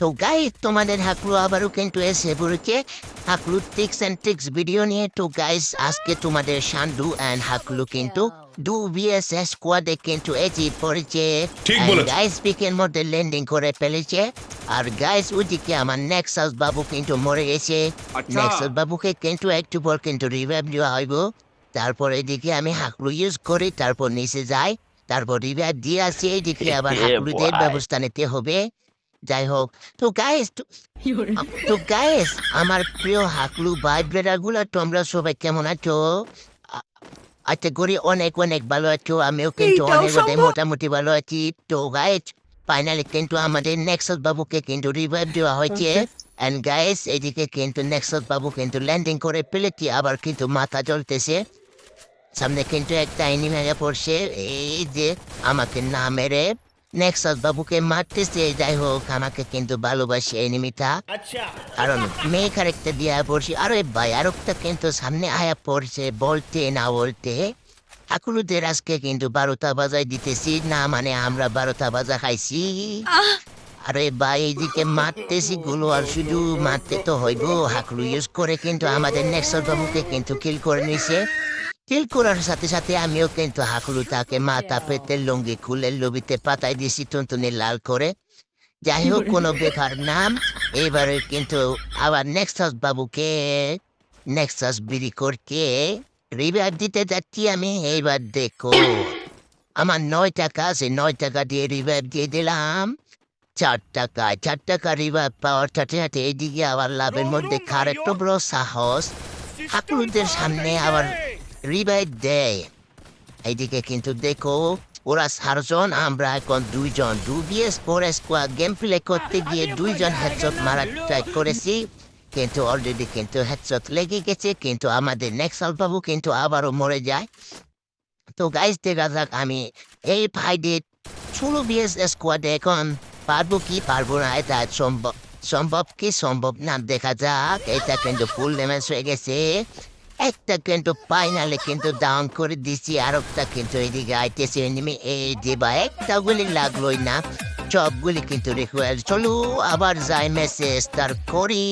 তো গাই তোমাদের হাকলু আবারও কিন্তু এসে পড়েছে। হাকলু টিক্স অ্যান্ড ট্রিক্স ভিডিও নিয়ে। তো গাইস আজকে তোমাদের শান্ডু অ্যান্ড হাকলু কিন্তু দু বিএসএস স্কোয়াডে কিন্তু এজি পড়েছে। গাইস পিকের মধ্যে ল্যান্ডিং করে ফেলেছে। আর গাইস ওদিকে আমার নেক্সাস বাবু কিন্তু মরে গেছে। আচ্ছা। নেক্সাস বাবুকে কিন্তু একটু পর কিন্তু রিভাইভ দেওয়া হইব। তারপর এদিকে আমি হাকলু ইউজ করি তারপর নিচে যাই তারপর রিভাইভ দিয়ে আসি। এইদিকে আবার হাকলুদের ব্যবস্থা নিতে হবে। যাই হোক তো গাইস তো গাইস আমার প্রিয় হাকলু ভাই ব্রেডারগুলো তোমরা সবাই কেমন আছো? আচ্ছা করি অনেক অনেক ভালো আছো আমিও কিন্তু অনেক অনেক মোটামুটি ভালো আছি। তো গাইস ফাইনালি কিন্তু আমাদের নেক্সাস বাবুকে কিন্তু রিভাইভ দেওয়া হয়েছে। এন্ড গাইস এদিকে কিন্তু নেক্সাস বাবু কিন্তু ল্যান্ডিং করে ফেলেছি আবার কিন্তু মাথা জ্বলতেছে। সামনে কিন্তু একটা এনিমে পড়ছে এই যে আমাকে না মেরে নেক্সাস বাবুকে মারতেছে যাই হোক আমাকে কিন্তু ভালোবাসে এনিমিটা কারণ মেয়ে ক্যারেক্টার দিয়ে পড়ছি আরে ভাই আর একটা কিন্তু সামনে আয়া পড়ছে বলতে না বলতে ঠাকুরদের আজকে কিন্তু বারোটা বাজায় দিতেছি না মানে আমরা বারোটা বাজা খাইছি আরে ভাই এইদিকে মারতেছি গুলো আর শুধু মারতে তো হইব হাকলু ইউজ করে কিন্তু আমাদের নেক্সট বাবুকে কিন্তু কিল করে নিছে করার সাথে সাথে আমিও কিন্তু হাকলু তাকে মাথা পেতে লুঙ্গি খুলে লবিতে পাতায় দিয়েছি টুনটুনি লাল করে যাই হোক কোনো বেকার নাম এবারে কিন্তু আবার নেক্সাস বাবুকে নেক্সাস বিড়ি করতে রিভাইভ দিতে যাচ্ছি আমি এইবার দেখো আমার নয় টাকা আছে নয় টাকা দিয়ে রিভাইভ দিয়ে দিলাম চার টাকা চার টাকা রিভাইভ পাওয়ার সাথে সাথে এইদিকে আবার লাভের মধ্যে খার একটু বড় সাহস ঠাকুরদের সামনে আবার রিভাইভ দেয় এইদিকে কিন্তু দেখো ওরা চারজন আমরা এখন দুইজন দু বিএস ফোর গেম প্লে করতে গিয়ে দুইজন হেডশট মারার ট্রাই করেছি কিন্তু অলরেডি কিন্তু হেডশট লেগে গেছে কিন্তু আমাদের নেক্সট বাবু কিন্তু আবারও মরে যায় তো গাইজ দেখা যাক আমি এই ফাইডে ষোলো বিএস স্কোয়াডে এখন পারব কি পারব না এটা সম্ভব সম্ভব কি সম্ভব না দেখা যাক এটা কিন্তু ফুল ড্যামেজ হয়ে গেছে একটা কিন্তু ফাইনালে কিন্তু ডাউন করে দিছি আর একটা কিন্তু এদিকে আইতেছে এনিমি এই দেবা। একটা গুলি লাগলোই না, সবগুলি কিন্তু রিকোয়ার চলো আবার যাই মেসেজ তার করি।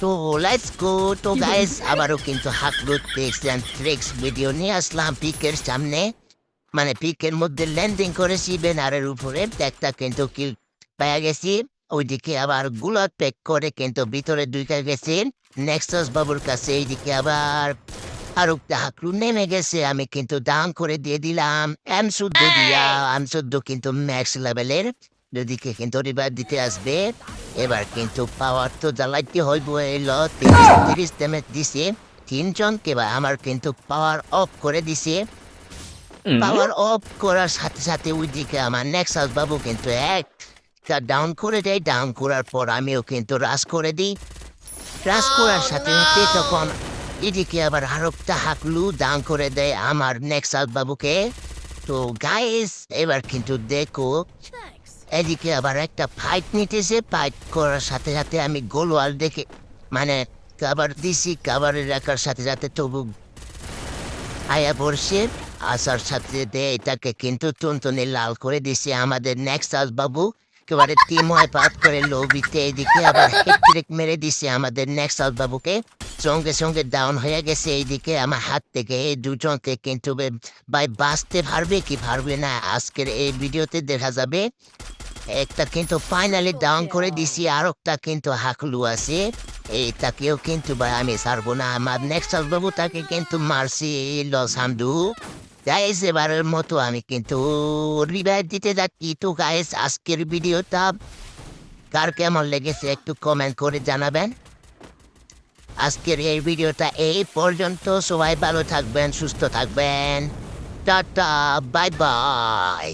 তো লেটস গো তো গাইস আবারও কিন্তু হাকলুট টিক্স অ্যান্ড ট্রিক্স ভিডিও নিয়ে আসলাম পিকের সামনে। মানে পিকের মধ্যে ল্যান্ডিং করেছি বেনারের উপরে। একটা কিন্তু কিল পেয়ে গেছি। ওইদিকে আবার গুলাট প্যাক করে কিন্তু ভিতরে ঢুকে গেছে। নেক্সাস বাবুর কাছে এইদিকে আবার আর একটা নেমে গেছে। আমি কিন্তু করে দিয়ে দিলাম। এম শুদ্ধ দিয়া এম শুদ্ধ কিন্তু ম্যাক্স লেভেলের দুদিকে কিন্তু রিভার দিতে আসবে। এবার কিন্তু পাওয়ার তো জ্বালাইতে হইব। এলো তিরিশ তিরিশ ড্যামেজ দিছে। তিনজনকে বা আমার কিন্তু পাওয়ার অফ করে দিছে। পাওয়ার অফ করার সাথে সাথে ওইদিকে আমার নেক্সাস বাবু কিন্তু একটা ডাউন করে দেয় ডাউন করার পর আমিও কিন্তু রাস করে দিই। রাস করার সাথে সাথে তখন এদিকে আবার আরবটা হাকলু ডাউন করে দেয় আমার নেক্সাস বাবুকে তো গাইস এবার কিন্তু দেখো, এদিকে আবার একটা ফাইট নিতেছে। ফাইট করার সাথে সাথে আমি গোলওয়াল দেখে মানে কাবার দিছি কাবারে রাখার সাথে সাথে তবু আয়া পড়ছে। আসার সাথে দে এটাকে কিন্তু টুনটুনি লাল করে দিছে আমাদের নেক্সট বাবু একেবারে তিময় পাত করে লবিতে এদিকে আবার হেট্রিক মেরে দিছে আমাদের নেক্সট আস বাবুকে। সঙ্গে সঙ্গে ডাউন হয়ে গেছে এইদিকে আমার হাত থেকে এই দুজনকে কিন্তু ভাই বাঁচতে পারবে কি পারবে না আজকের এই ভিডিওতে দেখা যাবে। একটা কিন্তু ফাইনালি ডাউন করে দিছি আর একটা কিন্তু হাকলু আছে। এইটাকেও কিন্তু ভাই আমি ছাড়বো না। আমার নেক্সট বাবু তাকে কিন্তু মারছি লস হামদু। গাইস এবারের মতো আমি কিন্তু রিভাইভ দিতে যাচ্ছি। তো গাইস আজকের ভিডিওটা কার কেমন লেগেছে একটু কমেন্ট করে জানাবেন। আজকের এই ভিডিওটা এই পর্যন্ত, সবাই ভালো থাকবেন, সুস্থ থাকবেন। Tata bye bye